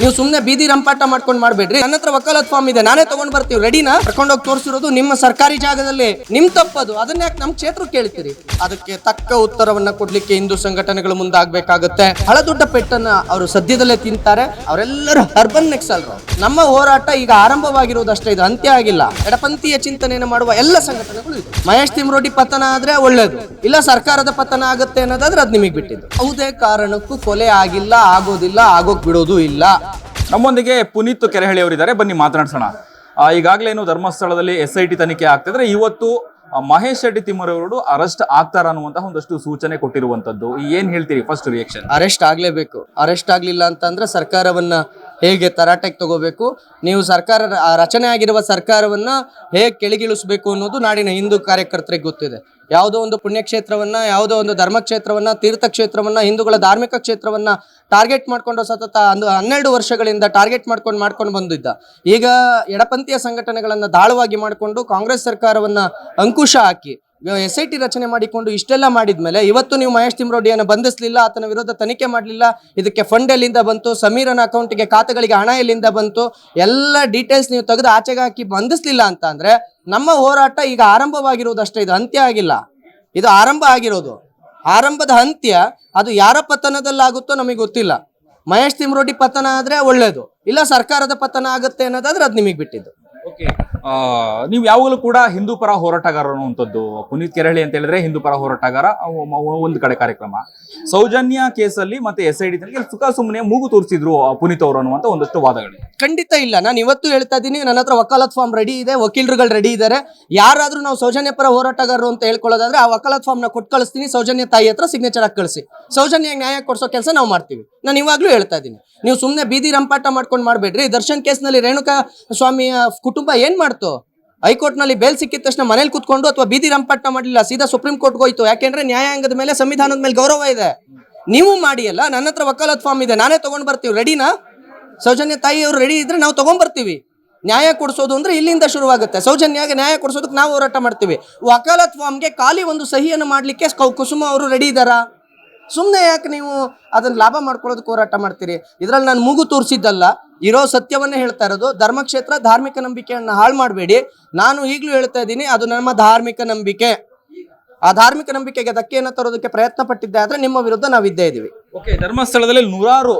ನೀವು ಸುಮ್ನೆ ಬೀದಿ ರಂಪಾಟ ಮಾಡ್ಕೊಂಡು ಮಾಡ್ಬೇಡ್ರಿ. ನನ್ನ ಹತ್ರ ವಕಾಲತ್ ಫಾರ್ಮ್ ಇದೆ, ನಾನೇ ತಗೊಂಡ್ ಬರ್ತೀವಿ. ರೆಡಿನಾ ಕರ್ಕೊಂಡೋಗಿ ತೋರಿಸಿರೋದು ನಿಮ್ಮ ಸರ್ಕಾರಿ ಜಾಗದಲ್ಲಿ. ನಿಮ್ ತಪ್ಪದು ಅದನ್ನ ಯಾಕೆ ನಮ್ ಕ್ಷೇತ್ರ ಕೇಳ್ತೀರಿ? ಅದಕ್ಕೆ ತಕ್ಕ ಉತ್ತರವನ್ನ ಕೊಡ್ಲಿಕ್ಕೆ ಹಿಂದೂ ಸಂಘಟನೆಗಳು ಮುಂದಾಗಬೇಕಾಗುತ್ತೆ. ಹಳದೊಡ್ಡ ಪೆಟ್ಟನ್ನ ಅವರು ಸದ್ಯದಲ್ಲೇ ತಿಂತಾರೆ. ಅವರೆಲ್ಲರೂ ಅರ್ಬನ್ ನೆಕ್ಸಲ್ರು ನಮ್ಮ ಹೋರಾಟ ಈಗ ಆರಂಭವಾಗಿರುವುದಷ್ಟೇ ಇದು. ಅಂತ್ಯ ಆಗಿಲ್ಲ. ಎಡಪಂಥೀಯ ಚಿಂತನೆಯನ್ನು ಮಾಡುವ ಎಲ್ಲ ಸಂಘಟನೆಗಳು ಇದೆ. ಮಹೇಶ್ ತಿಮ್ರೋಡಿ ಪತನ ಆದ್ರೆ ಒಳ್ಳೇದು. ಇಲ್ಲ ಸರ್ಕಾರದ ಪತನ ಆಗುತ್ತೆ ಅನ್ನೋದಾದ್ರೆ ಅದು ನಿಮಗೆ ಬಿಟ್ಟಿದ್ದು. ಯಾವುದೇ ಕಾರಣಕ್ಕೂ ಕೊಲೆ ಆಗಿಲ್ಲ, ಆಗೋದಿಲ್ಲ, ಆಗೋಕ್ ಬಿಡೋದು ಇಲ್ಲ. ನಮ್ಮೊಂದಿಗೆ ಪುನೀತ್ ಕೆರೆಹಳ್ಳಿ ಅವರಿದ್ದಾರೆ ಬನ್ನಿ ಮಾತನಾಡ್ಸೋಣ. ಈಗಾಗಲೇ ಏನು ಧರ್ಮಸ್ಥಳದಲ್ಲಿ ಎಸ್ ಐ ಟಿ ತನಿಖೆ ಆಗ್ತಿದ್ರೆ ಇವತ್ತು ಮಹೇಶ್ ಶೆಟ್ಟಿ ತಿಮ್ಮರವರು ಅರೆಸ್ಟ್ ಆಗ್ತಾರ ಅನ್ನುವಂತಹ ಒಂದಷ್ಟು ಸೂಚನೆ ಕೊಟ್ಟಿರುವಂತದ್ದು ಏನ್ ಹೇಳ್ತೀರಿ ಫಸ್ಟ್ ರಿಯಾಕ್ಷನ್ ಅರೆಸ್ಟ್ ಆಗ್ಲೇಬೇಕು. ಅರೆಸ್ಟ್ ಆಗ್ಲಿಲ್ಲ ಅಂತಂದ್ರೆ ಸರ್ಕಾರವನ್ನ ಹೇಗೆ ತರಾಟೆಗೆ ತಗೋಬೇಕು? ನೀವು ಸರ್ಕಾರ ರಚನೆ ಆಗಿರುವ ಸರ್ಕಾರವನ್ನ ಹೇಗೆ ಕೆಳಗಿಳಿಸಬೇಕು ಅನ್ನೋದು ನಾಡಿನ ಹಿಂದೂ ಕಾರ್ಯಕರ್ತರಿಗೆ ಗೊತ್ತಿದೆ. ಯಾವುದೋ ಒಂದು ಪುಣ್ಯಕ್ಷೇತ್ರವನ್ನ, ಯಾವುದೋ ಒಂದು ಧರ್ಮಕ್ಷೇತ್ರವನ್ನ, ತೀರ್ಥಕ್ಷೇತ್ರವನ್ನ, ಹಿಂದೂಗಳ ಧಾರ್ಮಿಕ ಕ್ಷೇತ್ರವನ್ನ ಟಾರ್ಗೆಟ್ ಮಾಡಿಕೊಂಡು ಸತತ ಒಂದು ಹನ್ನೆರಡು ವರ್ಷಗಳಿಂದ ಟಾರ್ಗೆಟ್ ಮಾಡ್ಕೊಂಡು ಮಾಡ್ಕೊಂಡು ಬಂದಿದ್ದ. ಈಗ ಎಡಪಂಥೀಯ ಸಂಘಟನೆಗಳನ್ನು ದಾಳವಾಗಿ ಮಾಡಿಕೊಂಡು ಕಾಂಗ್ರೆಸ್ ಸರ್ಕಾರವನ್ನ ಅಂಕುಶ ಹಾಕಿ ಎಸ್ ಐ ಟಿ ರಚನೆ ಮಾಡಿಕೊಂಡು ಇಷ್ಟೆಲ್ಲ ಮಾಡಿದ್ಮೇಲೆ ಇವತ್ತು ನೀವು ಮಹೇಶ್ ತಿಮ್ರೋಡಿಯನ್ನು ಬಂಧಿಸಲಿಲ್ಲ, ಆತನ ವಿರುದ್ಧ ತನಿಖೆ ಮಾಡಲಿಲ್ಲ, ಇದಕ್ಕೆ ಫಂಡ್ ಎಲ್ಲಿಂದ ಬಂತು, ಸಮೀರನ ಅಕೌಂಟ್ಗೆ ಖಾತೆಗಳಿಗೆ ಹಣ ಎಲ್ಲಿಂದ ಬಂತು, ಎಲ್ಲ ಡೀಟೇಲ್ಸ್ ನೀವು ತೆಗೆದು ಆಚೆಗೆ ಹಾಕಿ ಬಂಧಿಸಲಿಲ್ಲ ಅಂತ ಅಂದ್ರೆ ನಮ್ಮ ಹೋರಾಟ ಈಗ ಆರಂಭವಾಗಿರುವುದಷ್ಟೇ, ಇದು ಅಂತ್ಯ ಆಗಿಲ್ಲ. ಇದು ಆರಂಭ ಆಗಿರೋದು. ಆರಂಭದ ಅಂತ್ಯ ಅದು ಯಾರ ಪತನದಲ್ಲಾಗುತ್ತೋ ನಮಗೆ ಗೊತ್ತಿಲ್ಲ. ಮಹೇಶ್ ತಿಮ್ರೋಡಿ ಪತನ ಆದ್ರೆ ಒಳ್ಳೇದು, ಇಲ್ಲ ಸರ್ಕಾರದ ಪತನ ಆಗುತ್ತೆ ಅನ್ನೋದಾದ್ರೆ ಅದು ನಿಮಗೆ ಬಿಟ್ಟಿದ್ದು. ಓಕೆ ನೀವು ಯಾವಾಗಲೂ ಕೂಡ ಹಿಂದೂ ಪರ ಹೋರಾಟಗಾರ ಅನ್ನುವಂಥದ್ದು ಪುನೀತ್ ಕೆರಳಿ ಅಂತ ಹೇಳಿದ್ರೆ ಹಿಂದೂ ಪರ ಹೋರಾಟಗಾರ ಒಂದು ಕಡೆ ಕಾರ್ಯಕ್ರಮ. ಸೌಜನ್ಯ ಕೇಸಲ್ಲಿ ಮತ್ತೆ ಎಸ್ ಐ ಡಿ ಸುಖ ಸುಮ್ಮನೆ ಮೂಗು ತೋರಿಸಿದ್ರು ಪುನೀತ್ ಅವರು ಅನ್ನುವಂತ ಒಂದಷ್ಟು ವಾದಗಳು. ಖಂಡಿತ ಇಲ್ಲ. ನಾನು ಇವತ್ತು ಹೇಳ್ತಾ ಇದ್ದೀನಿ ನನ್ನ ಹತ್ರ ವಕಾಲತ್ ಫಾರ್ಮ್ ರೆಡಿ ಇದೆ, ವಕೀಲರುಗಳು ರೆಡಿ ಇದ್ದಾರೆ ಯಾರಾದ್ರೂ ನಾವು ಸೌಜನ್ಯ ಪರ ಹೋರಾಟಗಾರರು ಅಂತ ಹೇಳ್ಕೊಳ್ಳೋದಾದ್ರೆ ಆ ವಕಾಲತ್ ಫಾರ್ಮ್ನ ಕೊಟ್ಟು ಕಳಿಸ್ತೀನಿ, ಸೌಜನ್ಯ ತಾಯಿ ಹತ್ರ ಸಿಗ್ನೇಚರ್ ಹಾಕಿ ಕಳಿಸಿ. ಸೌಜನ್ಯ ನ್ಯಾಯ ಕೊಡಿಸೋ ಕೆಲಸ ನಾವು ಮಾಡ್ತೀವಿ. ನಾನು ಇವಾಗ್ಲೂ ಹೇಳ್ತಾ ಇದ್ದೀನಿ ನೀವು ಸುಮ್ಮನೆ ಬೀದಿ ರಂಪಾಟ ಮಾಡ್ಕೊಂಡು ಮಾಡಬೇಡ್ರಿ. ದರ್ಶನ್ ಕೇಸ್ನಲ್ಲಿ ರೇಣುಕಾ ಸ್ವಾಮಿಯ ಕುಟುಂಬ ಏನ್ ಮಾಡ್ತು ಹೈಕೋರ್ಟ್ನಲ್ಲಿ ಬೇಲ್ ಸಿಕ್ಕಿದ ತಕ್ಷಣ ಮನೇಲಿ ಕುತ್ಕೊಂಡು ಅಥವಾ ಬೀದಿ ರಂಪಾಟ ಮಾಡಲಿಲ್ಲ, ಸೀದಾ ಸುಪ್ರೀಂ ಕೋರ್ಟ್ಗೆ ಹೋಯ್ತು. ಯಾಕೆಂದ್ರೆ ನ್ಯಾಯಾಂಗದ ಮೇಲೆ ಸಂವಿಧಾನದ ಮೇಲೆ ಗೌರವ ಇದೆ. ನೀವು ಮಾಡಿ ಅಲ್ಲ ನನ್ನ ಹತ್ರ ವಕಾಲತ್ ಫಾರ್ಮ್ ಇದೆ, ನಾನೇ ತಗೊಂಡ್ ಬರ್ತೀವಿ. ರೆಡಿನಾ? ಸೌಜನ್ಯ ತಾಯಿ ಅವರು ರೆಡಿ ಇದ್ರೆ ನಾವು ತಗೊಂಡ್ಬರ್ತೀವಿ ನ್ಯಾಯ ಕೊಡಿಸೋದು ಅಂದ್ರೆ ಇಲ್ಲಿಂದ ಶುರುವಾಗುತ್ತೆ. ಸೌಜನ್ಯಾಗ ನ್ಯಾಯ ಕೊಡಿಸೋದಕ್ಕೆ ನಾವು ಹೋರಾಟ ಮಾಡ್ತೀವಿ. ವಕಾಲತ್ ಫಾರ್ಮ್ಗೆ ಖಾಲಿ ಒಂದು ಸಹಿಯನ್ನು ಮಾಡಲಿಕ್ಕೆ ಕುಸುಮ ಅವರು ರೆಡಿ ಇದ್ದಾರಾ? ಸುಮ್ಮನೆ ಯಾಕೆ ನೀವು ಅದನ್ನ ಲಾಭ ಮಾಡ್ಕೊಳ್ಳೋದಕ್ಕೆ ಹೋರಾಟ ಮಾಡ್ತೀರಿ? ಇದ್ರಲ್ಲಿ ನಾನು ಮೂಗು ತೋರಿಸಿದ್ದಲ್ಲ. ಇರೋ ಸತ್ಯವನ್ನೇ ಹೇಳ್ತಾ ಇರೋದು. ಧರ್ಮಕ್ಷೇತ್ರ ಧಾರ್ಮಿಕ ನಂಬಿಕೆಯನ್ನು ಹಾಳು ಮಾಡಬೇಡಿ. ನಾನು ಈಗಲೂ ಹೇಳ್ತಾ ಇದ್ದೀನಿ ಅದು ನಮ್ಮ ಧಾರ್ಮಿಕ ನಂಬಿಕೆ. ಆ ಧಾರ್ಮಿಕ ನಂಬಿಕೆಗೆ ಧಕ್ಕೆಯನ್ನು ತರೋದಕ್ಕೆ ಪ್ರಯತ್ನ ಪಟ್ಟಿದ್ದೆ ಆದ್ರೆ ನಿಮ್ಮ ವಿರುದ್ಧ ನಾವು ಇದ್ದೇ ಇದೀವಿ. ಓಕೆ ಧರ್ಮಸ್ಥಳದಲ್ಲಿ ನೂರಾರು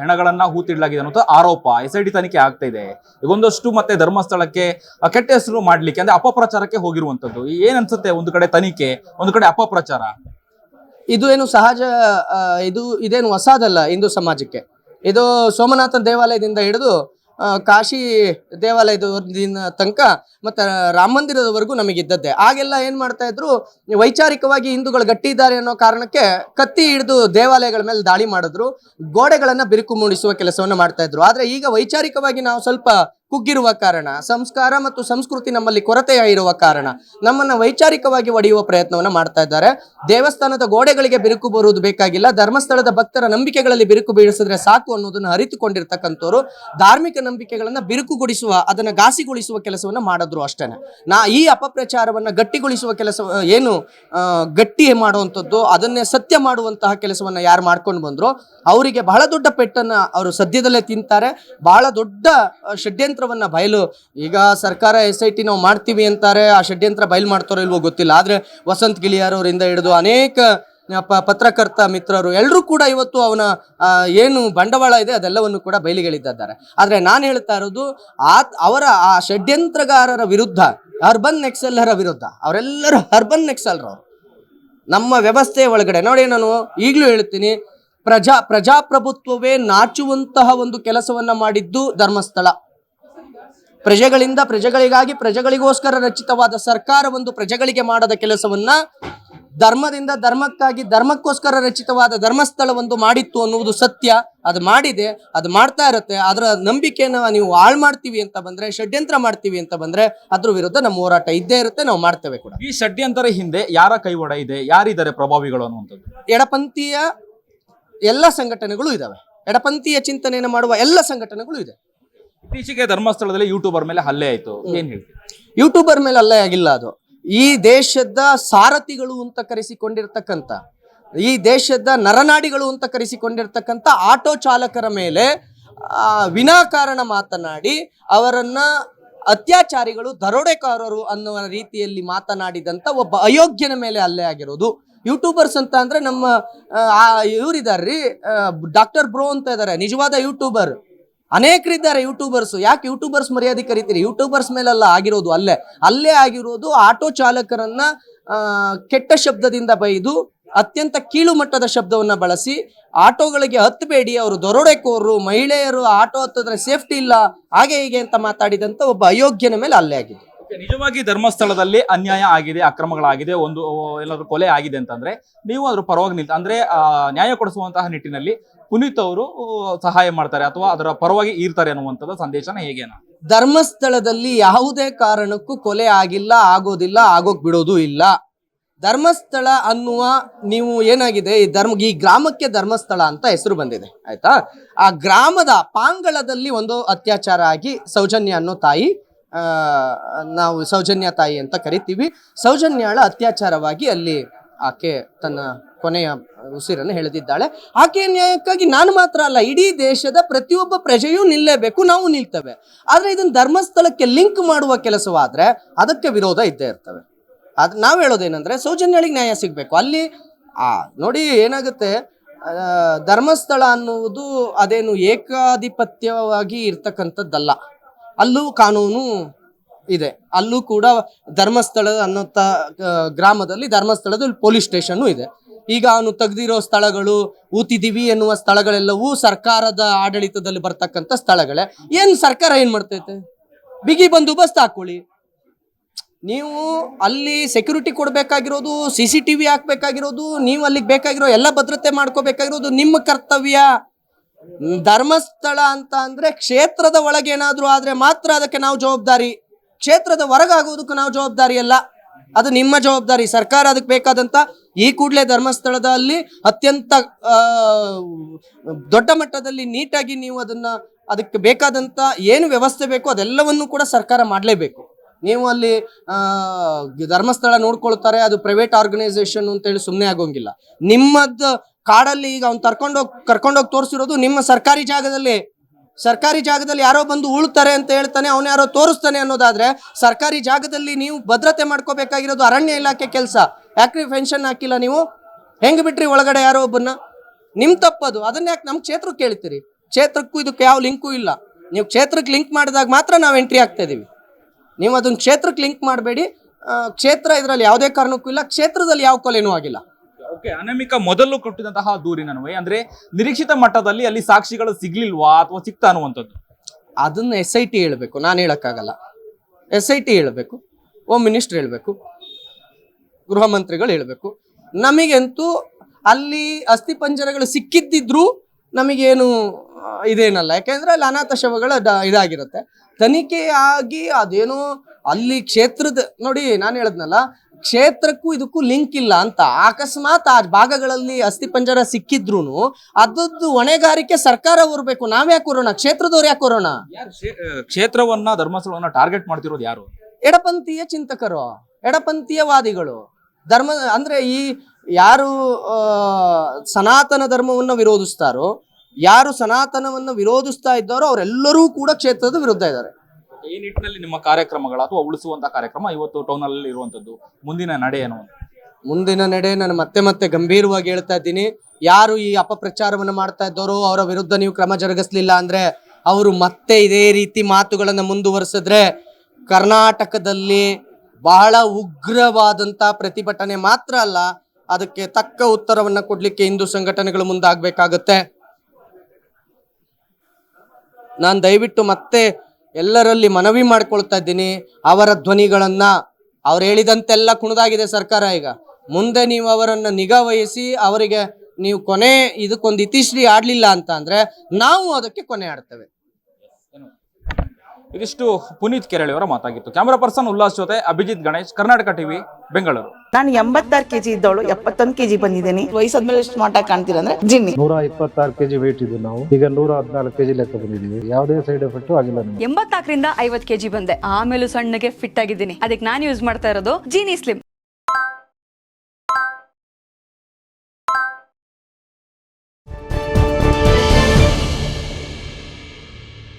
ಹೆಣಗಳನ್ನ ಹೂತಿಡ್ಲಾಗಿದೆ ಅನ್ನೋ ಆರೋಪ ಎಸ್ ಐ ಡಿ ತನಿಖೆ ಆಗ್ತಾ ಇದೆ. ಈಗೊಂದಷ್ಟು ಮತ್ತೆ ಧರ್ಮಸ್ಥಳಕ್ಕೆ ಕೆಟ್ಟ ಹೆಸರು ಮಾಡ್ಲಿಕ್ಕೆ ಅಂದ್ರೆ ಅಪಪ್ರಚಾರಕ್ಕೆ ಹೋಗಿರುವಂತದ್ದು ಏನ್ ಅನ್ಸುತ್ತೆ ಒಂದು ಕಡೆ ತನಿಖೆ ಒಂದು ಕಡೆ ಅಪಪ್ರಚಾರ? ಇದು ಏನು ಸಹಜ ಇದು ಇದೇನು ಹೊಸದಲ್ಲ ಹಿಂದೂ ಸಮಾಜಕ್ಕೆ? ಇದು ಸೋಮನಾಥನ ದೇವಾಲಯದಿಂದ ಹಿಡಿದು ಕಾಶಿ ದೇವಾಲಯದ ತನಕ ಮತ್ತೆ ರಾಮ ಮಂದಿರದವರೆಗೂ ನಮಗಿದ್ದದ್ದೇ. ಆಗೆಲ್ಲ ಏನು ಮಾಡ್ತಾ ಇದ್ರು, ವೈಚಾರಿಕವಾಗಿ ಹಿಂದೂಗಳು ಗಟ್ಟಿ ಇದ್ದಾರೆ ಅನ್ನೋ ಕಾರಣಕ್ಕೆ ಕತ್ತಿ ಹಿಡಿದು ದೇವಾಲಯಗಳ ಮೇಲೆ ದಾಳಿ ಮಾಡಿದ್ರು, ಗೋಡೆಗಳನ್ನು ಬಿರುಕು ಮೂಡಿಸುವ ಕೆಲಸವನ್ನು ಮಾಡ್ತಾ ಇದ್ರು. ಆದರೆ ಈಗ ವೈಚಾರಿಕವಾಗಿ ನಾವು ಸ್ವಲ್ಪ ಕುಗ್ಗಿರುವ ಕಾರಣ ಸಂಸ್ಕಾರ ಮತ್ತು ಸಂಸ್ಕೃತಿ ನಮ್ಮಲ್ಲಿ ಕೊರತೆ ಇರುವ ಕಾರಣ ನಮ್ಮನ್ನ ವೈಚಾರಿಕವಾಗಿ ಒಡೆಯುವ ಪ್ರಯತ್ನವನ್ನ ಮಾಡ್ತಾ ಇದ್ದಾರೆ. ದೇವಸ್ಥಾನದ ಗೋಡೆಗಳಿಗೆ ಬಿರುಕು ಬರುವುದು ಬೇಕಾಗಿಲ್ಲ. ಧರ್ಮಸ್ಥಳದ ಭಕ್ತರ ನಂಬಿಕೆಗಳಲ್ಲಿ ಬಿರುಕು ಬೀಳಿಸಿದ್ರೆ ಸಾಕು ಅನ್ನೋದನ್ನು ಅರಿತುಕೊಂಡಿರ್ತಕ್ಕಂಥವ್ರು ಧಾರ್ಮಿಕ ನಂಬಿಕೆಗಳನ್ನ ಬಿರುಕುಗೊಳಿಸುವ ಅದನ್ನ ಘಾಸಿಗೊಳಿಸುವ ಕೆಲಸವನ್ನ ಮಾಡಿದ್ರು ಅಷ್ಟೇನೆ. ನಾ ಈ ಅಪಪ್ರಚಾರವನ್ನ ಗಟ್ಟಿಗೊಳಿಸುವ ಕೆಲಸ ಏನು ಗಟ್ಟಿ ಮಾಡುವಂಥದ್ದು ಅದನ್ನೇ ಸತ್ಯ ಮಾಡುವಂತಹ ಕೆಲಸವನ್ನ ಯಾರು ಮಾಡ್ಕೊಂಡು ಬಂದ್ರು ಅವರಿಗೆ ಬಹಳ ದೊಡ್ಡ ಪೆಟ್ಟನ್ನ ಅವರು ಸದ್ಯದಲ್ಲೇ ತಿಂತಾರೆ. ಬಹಳ ದೊಡ್ಡ ಆ, ಷಡ್ಯಂತ್ರವನ್ನ ಬಯಲು, ಈಗ ಸರ್ಕಾರ ಎಸ್ ಐ ಟಿ ನಾವು ಮಾಡ್ತೀವಿ ಅಂತಾರೆ, ಆ ಷಡ್ಯಂತ್ರ ಬಯಲು ಮಾಡ್ತಾರೋ ಇಲ್ವೋ ಗೊತ್ತಿಲ್ಲ. ಆದ್ರೆ ವಸಂತ್ ಗಿಳಿಯಾರವರಿಂದ ಹಿಡಿದು ಅನೇಕ ಪ, ಪತ್ರಕರ್ತ ಮಿತ್ರರು ಎಲ್ಲರೂ ಕೂಡ ಇವತ್ತು ಅವನ ಏನು ಬಂಡವಾಳ ಇದೆ ಅದೆಲ್ಲವನ್ನು ಕೂಡ ಬಯಲಿಗೆಳಿದ್ದಾರೆ ಆದ್ರೆ ನಾನು ಹೇಳ್ತಾ ಇರೋದು ಆ ಅವರ ಆ ಷಡ್ಯಂತ್ರಗಾರರ ವಿರುದ್ಧ, ಅರ್ಬನ್ ನೆಕ್ಸಲ್ಲರ ವಿರುದ್ಧ, ಅವರೆಲ್ಲರೂ ಅರ್ಬನ್ ನೆಕ್ಸಲ್ರು ಅವರು ನಮ್ಮ ವ್ಯವಸ್ಥೆ ಒಳಗಡೆ, ನೋಡಿ ನಾನು ಈಗಲೂ ಹೇಳ್ತೀನಿ, ಪ್ರಜಾ, ಪ್ರಜಾಪ್ರಭುತ್ವವೇ ನಾಚುವಂತಹ ಒಂದು ಕೆಲಸವನ್ನ ಮಾಡಿದ್ದು ಧರ್ಮಸ್ಥಳ. ಪ್ರಜೆಗಳಿಂದ ಪ್ರಜೆಗಳಿಗಾಗಿ ಪ್ರಜೆಗಳಿಗೋಸ್ಕರ ರಚಿತವಾದ ಸರ್ಕಾರ ಒಂದು ಪ್ರಜೆಗಳಿಗೆ ಮಾಡದ ಕೆಲಸವನ್ನ ಧರ್ಮದಿಂದ ಧರ್ಮಕ್ಕಾಗಿ ಧರ್ಮಕ್ಕೋಸ್ಕರ ರಚಿತವಾದ ಧರ್ಮಸ್ಥಳ ಒಂದು ಮಾಡಿತ್ತು ಅನ್ನುವುದು ಸತ್ಯ. ಅದು ಮಾಡಿದೆ ಅದು ಮಾಡ್ತಾ ಇರುತ್ತೆ. ಅದರ ನಂಬಿಕೆಯನ್ನು ನೀವು ಹಾಳು ಮಾಡ್ತೀವಿ ಅಂತ ಬಂದ್ರೆ ಷಡ್ಯಂತ್ರ ಮಾಡ್ತೀವಿ ಅಂತ ಬಂದ್ರೆ ಅದ್ರ ವಿರುದ್ಧ ನಮ್ಮ ಹೋರಾಟ ಇದ್ದೇ ಇರುತ್ತೆ ನಾವು ಮಾಡ್ತೇವೆ ಕೂಡ. ಈ ಷಡ್ಯಂತರ ಹಿಂದೆ ಯಾರ ಕೈವಾಡ ಇದೆ ಯಾರಿದ್ದಾರೆ ಪ್ರಭಾವಿಗಳು ಅನ್ನುವಂಥದ್ದು? ಎಡಪಂಥೀಯ ಎಲ್ಲ ಸಂಘಟನೆಗಳು ಇದಾವೆ. ಎಡಪಂಥೀಯ ಚಿಂತನೆಯನ್ನು ಮಾಡುವ ಎಲ್ಲ ಸಂಘಟನೆಗಳು ಇದೆ. ಇತ್ತೀಚೆಗೆ ಧರ್ಮಸ್ಥಳದಲ್ಲಿ ಯೂಟ್ಯೂಬರ್ ಮೇಲೆ ಹಲ್ಲೆ ಆಯ್ತು. ಏನ್ ಹೇಳ್ತೀವಿ ಯೂಟ್ಯೂಬರ್ ಮೇಲೆ ಅಲ್ಲೇ ಆಗಿಲ್ಲ ಅದು. ಈ ದೇಶದ ಸಾರಥಿಗಳು ಅಂತ ಕರೆಸಿಕೊಂಡಿರ್ತಕ್ಕಂಥ ಈ ದೇಶದ ನರನಾಡಿಗಳು ಅಂತ ಕರೆಸಿಕೊಂಡಿರ್ತಕ್ಕಂಥ ಆಟೋ ಚಾಲಕರ ಮೇಲೆ ಆ, ವಿನಾಕಾರಣ ಮಾತನಾಡಿ ಅವರನ್ನ ಅತ್ಯಾಚಾರಿಗಳು ದರೋಡೆಕಾರರು ಅನ್ನುವ ರೀತಿಯಲ್ಲಿ ಮಾತನಾಡಿದಂತ ಒಬ್ಬ ಅಯೋಗ್ಯನ ಮೇಲೆ ಹಲ್ಲೆ ಆಗಿರೋದು. ಯೂಟ್ಯೂಬರ್ಸ್ ಅಂತ ಅಂದ್ರೆ ನಮ್ಮ ಇವರಿದಾರ್ರಿ ಡಾಕ್ಟರ್ ಬ್ರೋ ಅಂತ ಇದ್ದಾರೆ ನಿಜವಾದ ಯೂಟ್ಯೂಬರ್ ಅನೇಕರಿದ್ದಾರೆ ಯೂಟ್ಯೂಬರ್ಸ್ ಯಾಕೆ ಯೂಟ್ಯೂಬರ್ಸ್ ಮರ್ಯಾದೆ ಕರಿತೀರಿ? ಯೂಟ್ಯೂಬರ್ಸ್ ಮೇಲೆಲ್ಲ ಆಗಿರೋದು ಅಲ್ಲೇ. ಅಲ್ಲೇ ಆಗಿರೋದು ಆಟೋ ಚಾಲಕರನ್ನ ಕೆಟ್ಟ ಶಬ್ದದಿಂದ ಬೈದು, ಅತ್ಯಂತ ಕೀಳು ಮಟ್ಟದ ಶಬ್ದವನ್ನ ಬಳಸಿ, ಆಟೋಗಳಿಗೆ ಹತ್ತಬೇಡಿ ಅವರು ದರೋಡೆಕೋರರು, ಮಹಿಳೆಯರು ಆಟೋ ಹತ್ತಿದ್ರೆ ಸೇಫ್ಟಿ ಇಲ್ಲ, ಹಾಗೆ ಹೀಗೆ ಅಂತ ಮಾತಾಡಿದಂತ ಒಬ್ಬ ಅಯೋಗ್ಯನ ಮೇಲೆ ಅಲ್ಲೇ ಆಗಿದೆ ನಿಜವಾಗಿ ಧರ್ಮಸ್ಥಳದಲ್ಲಿ ಅನ್ಯಾಯ ಆಗಿದೆ, ಅಕ್ರಮಗಳಾಗಿದೆ, ಒಂದು ಎಲ್ಲಾದ್ರೂ ಕೊಲೆ ಆಗಿದೆ ಅಂತಂದ್ರೆ ನೀವು ಅದ್ರ ಪರವಾಗಿ ನಿಲ್ತ ಅಂದ್ರೆ ನ್ಯಾಯ ಕೊಡಿಸುವಂತಹ ನಿಟ್ಟಿನಲ್ಲಿ ಪುನೀತ್ ಅವರು ಸಹಾಯ ಮಾಡ್ತಾರೆ ಅಥವಾ ಅದರ ಪರವಾಗಿ ಇರ್ತಾರೆ ಅನ್ನುವಂಥದ್ದು ಸಂದೇಶನ ಹೇಗೇನ? ಧರ್ಮಸ್ಥಳದಲ್ಲಿ ಯಾವುದೇ ಕಾರಣಕ್ಕೂ ಕೊಲೆ ಆಗಿಲ್ಲ, ಆಗೋದಿಲ್ಲ, ಆಗೋಕ್ ಬಿಡೋದು ಇಲ್ಲ. ಧರ್ಮಸ್ಥಳ ಅನ್ನುವ ನೀವು ಏನಾಗಿದೆ, ಈ ಧರ್ಮ, ಈ ಗ್ರಾಮಕ್ಕೆ ಧರ್ಮಸ್ಥಳ ಅಂತ ಹೆಸರು ಬಂದಿದೆ, ಆಯ್ತಾ? ಆ ಗ್ರಾಮದ ಪಾಂಗಳದಲ್ಲಿ ಒಂದು ಅತ್ಯಾಚಾರ ಆಗಿ ಸೌಜನ್ಯ ಅನ್ನೋ ತಾಯಿ ನಾವು ಸೌಜನ್ಯ ತಾಯಿ ಅಂತ ಕರಿತೀವಿ. ಸೌಜನ್ಯಾಳ ಅತ್ಯಾಚಾರವಾಗಿ ಅಲ್ಲಿ ಆಕೆ ತನ್ನ ಕೊನೆಯ ಉಸಿರನ್ನು ಹೇಳಿದಿದ್ದಾಳೆ ಆಕೆಯ ನ್ಯಾಯಕ್ಕಾಗಿ ನಾನು ಮಾತ್ರ ಅಲ್ಲ, ಇಡೀ ದೇಶದ ಪ್ರತಿಯೊಬ್ಬ ಪ್ರಜೆಯೂ ನಿಲ್ಲಬೇಕು, ನಾವು ನಿಲ್ತೇವೆ. ಆದರೆ ಇದನ್ನು ಧರ್ಮಸ್ಥಳಕ್ಕೆ ಲಿಂಕ್ ಮಾಡುವ ಕೆಲಸವಾದರೆ ಅದಕ್ಕೆ ವಿರೋಧ ಇದ್ದೇ ಇರ್ತವೆ. ಅದು ನಾವು ಹೇಳೋದೇನೆಂದರೆ ಸೌಜನ್ಯಳಿಗೆ ನ್ಯಾಯ ಸಿಗಬೇಕು. ಅಲ್ಲಿ, ಆ, ನೋಡಿ ಏನಾಗುತ್ತೆ? ಧರ್ಮಸ್ಥಳ ಅನ್ನುವುದು ಅದೇನು ಏಕಾಧಿಪತ್ಯವಾಗಿ ಇರ್ತಕ್ಕಂಥದ್ದಲ್ಲ. ಅಲ್ಲೂ ಕಾನೂನು ಇದೆ. ಅಲ್ಲೂ ಕೂಡ ಧರ್ಮಸ್ಥಳ ಅನ್ನೋಂಥ ಗ್ರಾಮದಲ್ಲಿ ಧರ್ಮಸ್ಥಳದಲ್ಲಿ ಪೊಲೀಸ್ ಸ್ಟೇಷನ್ನು ಇದೆ. ಈಗ ಅವನು ತೆಗೆದಿರೋ ಸ್ಥಳಗಳು, ಊತಿದಿವಿ ಎನ್ನುವ ಸ್ಥಳಗಳೆಲ್ಲವೂ ಸರ್ಕಾರದ ಆಡಳಿತದಲ್ಲಿ ಬರ್ತಕ್ಕಂಥ ಸ್ಥಳಗಳೇ. ಏನು ಸರ್ಕಾರ ಏನು ಮಾಡ್ತೈತೆ? ಬಿಗಿ ಬಂದೋಬಸ್ತ್ ಹಾಕೊಳ್ಳಿ. ನೀವು ಅಲ್ಲಿ ಸೆಕ್ಯೂರಿಟಿ ಕೊಡಬೇಕಾಗಿರೋದು ಸಿ ಸಿ ಟಿ ವಿ ಹಾಕ್ಬೇಕಾಗಿರೋದು, ನೀವು ಅಲ್ಲಿಗೆ ಬೇಕಾಗಿರೋ ಎಲ್ಲ ಭದ್ರತೆ ಮಾಡ್ಕೋಬೇಕಾಗಿರೋದು ನಿಮ್ಮ ಕರ್ತವ್ಯ. ಧರ್ಮಸ್ಥಳ ಅಂತ ಅಂದ್ರೆ ಕ್ಷೇತ್ರದ ಒಳಗೆ ಏನಾದ್ರೂ ಆದ್ರೆ ಮಾತ್ರ ಅದಕ್ಕೆ ನಾವು ಜವಾಬ್ದಾರಿ. ಕ್ಷೇತ್ರದ ಹೊರಗಾಗುವುದಕ್ಕೂ ನಾವು ಜವಾಬ್ದಾರಿ ಅಲ್ಲ. ಅದು ನಿಮ್ಮ ಜವಾಬ್ದಾರಿ. ಸರ್ಕಾರ ಅದಕ್ಕೆ ಬೇಕಾದಂತ ಈ ಕೂಡಲೇ ಧರ್ಮಸ್ಥಳದಲ್ಲಿ ಅತ್ಯಂತ ದೊಡ್ಡ ಮಟ್ಟದಲ್ಲಿ ನೀಟಾಗಿ ನೀವು ಅದನ್ನ ಅದಕ್ಕೆ ಬೇಕಾದಂತ ಏನು ವ್ಯವಸ್ಥೆ ಬೇಕೋ ಅದೆಲ್ಲವನ್ನು ಕೂಡ ಸರ್ಕಾರ ಮಾಡಲೇಬೇಕು. ನೀವು ಅಲ್ಲಿ ಧರ್ಮಸ್ಥಳ ನೋಡ್ಕೊಳ್ತಾರೆ, ಅದು ಪ್ರೈವೇಟ್ ಆರ್ಗನೈಸೇಷನ್ ಅಂತೇಳಿ ಸುಮ್ಮನೆ ಆಗೋಂಗಿಲ್ಲ. ನಿಮ್ಮದ್ ಕಾಡಲ್ಲಿ ಈಗ ಅವ್ನು ಕರ್ಕೊಂಡೋಗಿ ಕರ್ಕೊಂಡೋಗಿ ತೋರಿಸಿರೋದು ನಿಮ್ಮ ಸರ್ಕಾರಿ ಜಾಗದಲ್ಲಿ. ಸರ್ಕಾರಿ ಜಾಗದಲ್ಲಿ ಯಾರೋ ಬಂದು ಉಳ್ತಾರೆ ಅಂತ ಹೇಳ್ತಾನೆ, ಅವನು ಯಾರೋ ತೋರಿಸ್ತಾನೆ ಅನ್ನೋದಾದ್ರೆ ಸರ್ಕಾರಿ ಜಾಗದಲ್ಲಿ ನೀವು ಭದ್ರತೆ ಮಾಡ್ಕೋಬೇಕಾಗಿರೋದು ಅರಣ್ಯ ಇಲಾಖೆ ಕೆಲಸ. ಯಾಕ್ರಿ ಪೆನ್ಷನ್ ಹಾಕಿಲ್ಲ ನೀವು? ಹೆಂಗ್ ಬಿಟ್ರಿ ಒಳಗಡೆ ಯಾರೋ ಒಬ್ಬನ್ನ? ನಿಮ್ ತಪ್ಪದು. ಅದನ್ನ ಯಾಕೆ ನಮ್ಮ ಕ್ಷೇತ್ರಕ್ಕೆ ಕೇಳ್ತೀರಿ? ಕ್ಷೇತ್ರಕ್ಕೂ ಇದಕ್ಕೆ ಯಾವ ಲಿಂಕು ಇಲ್ಲ. ನೀವು ಕ್ಷೇತ್ರಕ್ಕೆ ಲಿಂಕ್ ಮಾಡಿದಾಗ ಮಾತ್ರ ನಾವು ಎಂಟ್ರಿ ಆಗ್ತಾ ಇದೀವಿ. ನೀವು ಅದನ್ನ ಕ್ಷೇತ್ರಕ್ಕೆ ಲಿಂಕ್ ಮಾಡಬೇಡಿ. ಕ್ಷೇತ್ರ ಇದರಲ್ಲಿ ಯಾವುದೇ ಕಾರಣಕ್ಕೂ ಇಲ್ಲ. ಕ್ಷೇತ್ರದಲ್ಲಿ ಯಾವ ಕೊಲೆನೂ ಆಗಿಲ್ಲ. ಓಕೆ, ಅನಾಮಿಕ ಮೊದಲು ಕೊಟ್ಟಿದಂತಹ ದೂರಿನನ್ವಯ ಅಂದ್ರೆ ನಿರೀಕ್ಷಿತ ಮಟ್ಟದಲ್ಲಿ ಅಲ್ಲಿ ಸಾಕ್ಷಿಗಳು ಸಿಗ್ಲಿಲ್ವಾ ಅಥವಾ ಸಿಕ್ತಾ ಅನ್ನುವಂಥದ್ದು? ಅದನ್ನ ಎಸ್ ಐ ಟಿ ಹೇಳಬೇಕು, ನಾನು ಹೇಳಕ್ಕಾಗಲ್ಲ. ಎಸ್ ಐ ಟಿ ಹೇಳಬೇಕು ಹೋಮ್ ಮಿನಿಸ್ಟರ್ ಹೇಳಬೇಕು, ಗೃಹ ಮಂತ್ರಿಗಳು ಹೇಳಬೇಕು. ನಮಗಂತೂ ಅಲ್ಲಿ ಅಸ್ಥಿಪಂಜರಗಳು ಸಿಕ್ಕಿದ್ದಿದ್ರು ನಮಗೇನು ಇದೇನಲ್ಲ. ಯಾಕೆಂದ್ರೆ ಅಲ್ಲಿ ಅನಾಥ ಶವಗಳ ಇದಾಗಿರುತ್ತೆ. ತನಿಖೆ ಆಗಿ ಅದೇನೋ ಅಲ್ಲಿ ಕ್ಷೇತ್ರದ, ನೋಡಿ ನಾನು ಹೇಳದ್ನಲ್ಲ ಕ್ಷೇತ್ರಕ್ಕೂ ಇದಕ್ಕೂ ಲಿಂಕ್ ಇಲ್ಲ ಅಂತ ಅಕಸ್ಮಾತ್ ಆ ಭಾಗಗಳಲ್ಲಿ ಅಸ್ಥಿಪಂಜರ ಸಿಕ್ಕಿದ್ರು ಅದದ್ದು ಹೊಣೆಗಾರಿಕೆ ಸರ್ಕಾರ ಹೊರಬೇಕು ನಾವ್ಯಾಕೆ ಹೊರೋಣ ಕ್ಷೇತ್ರದವ್ರು ಯಾಕೆ ಹೊರೋಣ ಕ್ಷೇತ್ರವನ್ನ ಧರ್ಮಸ್ಥಳವನ್ನ ಟಾರ್ಗೆಟ್ ಮಾಡ್ತಿರೋದು ಯಾರು? ಎಡಪಂಥೀಯ ಚಿಂತಕರು ಎಡಪಂಥೀಯ ವಾದಿಗಳು ಧರ್ಮ ಅಂದ್ರೆ ಈ ಯಾರು ಸನಾತನ ಧರ್ಮವನ್ನ ವಿರೋಧಿಸ್ತಾರೋ ಯಾರು ಸನಾತನವನ್ನ ವಿರೋಧಿಸ್ತಾ ಇದ್ದಾರೋ ಅವರೆಲ್ಲರೂ ಕೂಡ ಕ್ಷೇತ್ರದ ವಿರುದ್ಧ ಇದ್ದಾರೆ. ಈ ನಿಟ್ಟಿನಲ್ಲಿ ನಿಮ್ಮ ಕಾರ್ಯಕ್ರಮಗಳು ಅಥವಾ ಉಳಿಸುವಂತ ಕಾರ್ಯಕ್ರಮ ಇವತ್ತು ಟೌನ್ ಅಲ್ಲಿ ಇರುವಂತದ್ದು. ಮುಂದಿನ ನಡೆ ಏನು? ಮುಂದಿನ ನಡೆ ನಾನು ಮತ್ತೆ ಮತ್ತೆ ಗಂಭೀರವಾಗಿ ಹೇಳ್ತಾ ಇದ್ದೀನಿ. ಯಾರು ಈ ಅಪಪ್ರಚಾರವನ್ನು ಮಾಡ್ತಾ ಇದ್ದವರು ಅವರ ವಿರುದ್ಧ ನೀವು ಕ್ರಮ ಜರುಗಿಸ್ಲಿಲ್ಲ ಅಂದ್ರೆ ಅವರು ಮತ್ತೆ ಇದೇ ರೀತಿ ಮಾತುಗಳನ್ನು ಮುಂದುವರಿಸಿದ್ರೆ ಕರ್ನಾಟಕದಲ್ಲಿ ಬಹಳ ಉಗ್ರವಾದಂತ ಪ್ರತಿಭಟನೆ ಮಾತ್ರ ಅಲ್ಲ, ಅದಕ್ಕೆ ತಕ್ಕ ಉತ್ತರವನ್ನ ಕೊಡ್ಲಿಕ್ಕೆ ಹಿಂದೂ ಸಂಘಟನೆಗಳು ಮುಂದಾಗಬೇಕಾಗತ್ತೆ. ನಾನು ದಯವಿಟ್ಟು ಮತ್ತೆ ಎಲ್ಲರಲ್ಲಿ ಮನವಿ ಮಾಡ್ಕೊಳ್ತಾ ಇದ್ದೀನಿ. ಅವರ ಧ್ವನಿಗಳನ್ನ ಅವ್ರು ಹೇಳಿದಂತೆಲ್ಲ ಕುಣಿದಾಗಿದೆ ಸರ್ಕಾರ ಈಗ. ಮುಂದೆ ನೀವು ಅವರನ್ನು ನಿಗಾ ವಹಿಸಿ ಅವರಿಗೆ ನೀವು ಕೊನೆ ಇದಕ್ಕೊಂದು ಇತಿಶ್ರೀ ಆಡ್ಲಿಲ್ಲ ಅಂತ ಅಂದ್ರೆ ನಾವು ಅದಕ್ಕೆ ಕೊನೆ ಆಡ್ತೇವೆ. ಇದಿಷ್ಟು ಪುನೀತ್ ಕೆರಳಿಯವರ ಮಾತಾಗಿತ್ತು. ಕ್ಯಾಮರಾ ಪರ್ಸನ್ ಉಲ್ಲಾಸ್ ಜೊತೆ ಅಭಿಜಿತ್ ಗಣೇಶ್ ಕರ್ನಾಟಕ ಟಿವಿ ಬೆಂಗಳೂರು. ನಾನು ಎಂಬತ್ತಾರು ಕೆಜಿ ಇದ್ದವಳು ಎಪ್ಪತ್ತೊಂದು ಕೆಜಿ ಬಂದಿದ್ದೀನಿ. ವಯಸ್ಸಾದ್ಮೇಲೆ ಸ್ಮಾರ್ಟ್ ಆಗಿ ಕಾಣ್ತೀರ ಅಂದ್ರೆ ಜಿನ್ನಿ. ನೂರ ಇಪ್ಪತ್ತಾರು ಕೆಜಿ ವೇಟ್ ಇದ್ದು ನಾವು. ಈಗ ನೂರ ಹದಿನಾಲ್ಕು ಕೆಜಿ ಲೆಕ್ಕ ಬಂದಿದ್ದೀವಿ. ಯಾವುದೇ ಸೈಡ್ ಎಫೆಕ್ಟ್ ಆಗಿಲ್ಲ ಎಂಬತ್ನಾಲ್ಕರಿಂದ ಐವತ್ ಕೆಜಿ ಬಂದೆ. ಆಮೇಲೆ ಸಣ್ಣಗೆ ಫಿಟ್ ಆಗಿದ್ದೀನಿ. ಅದಕ್ಕೆ ನಾನು ಯೂಸ್ ಮಾಡ್ತಾ ಇರೋದು ಜೀನಿ ಸ್ಲಿಮ್